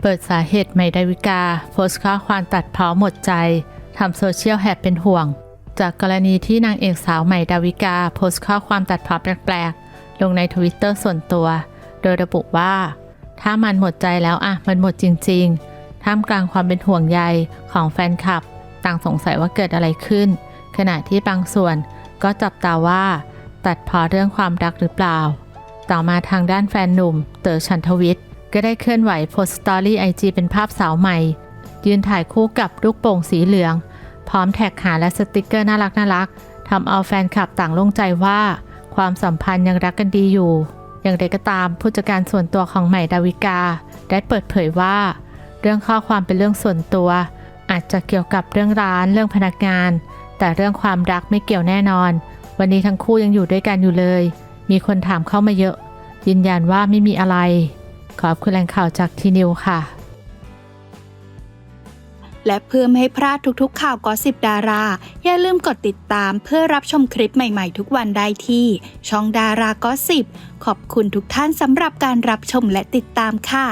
เปิดสาเหตุใหม่ดาวิกา โพสต์ข้อความตัดเพ้อหมดใจทำโซเชียลแฮปเป็นห่วง จากกรณีที่นางเอกสาวใหม่ดาวิกา โพสต์ข้อความตัดเพ้อแปลกๆ ลงในทวิตเตอร์ส่วนตัว โดยระบุว่า ถ้ามันหมดใจแล้วอะมันหมดจริงๆ ท่ามกลางความเป็นห่วงใยของแฟนคลับ ต่างสงสัยว่าเกิดอะไรขึ้น ขณะที่บางส่วนก็จับตาว่า ตัดเพอเรื่องความรักหรือเปล่า ต่อมาทางด้านแฟนหนุ่ม เต๋อชันทวิทย์ ก็ได้เคลื่อนไหวโพสต์สตอรี่ไอจีเป็นภาพสาวใหม่ ยืนถ่ายคู่กับลูกโป่งสีเหลือง พร้อมแท็กหาและสติกเกอร์น่ารักน่ารักทำเอาแฟนคลับต่างโล่งใจว่า ความสัมพันธ์ยังรักกันดีอยู่ อย่างไรก็ตามผู้จัดการส่วนตัวของใหม่ดาวิกา ได้เปิดเผยว่า เรื่องข้อความเป็นเรื่องส่วนตัว อาจจะเกี่ยวกับเรื่องร้านเรื่องพนักงาน แต่เรื่องความรักไม่เกี่ยวแน่นอน วันนี้ทั้งคู่ยังอยู่ด้วยกันอยู่เลย มีคนถามเข้ามาเยอะ ยืนยันว่าไม่มีอะไร ขอบคุณแหล่งข่าวจากทีนิวค่ะ และเพื่อไม่ให้พลาดทุกๆ ข่าวกอสิบดารา อย่าลืมกดติดตามเพื่อรับชมคลิปใหม่ๆ ทุกวันได้ที่ ช่องดารากอสิบขอบคุณทุกท่านสำหรับการรับชมและติดตามค่ะ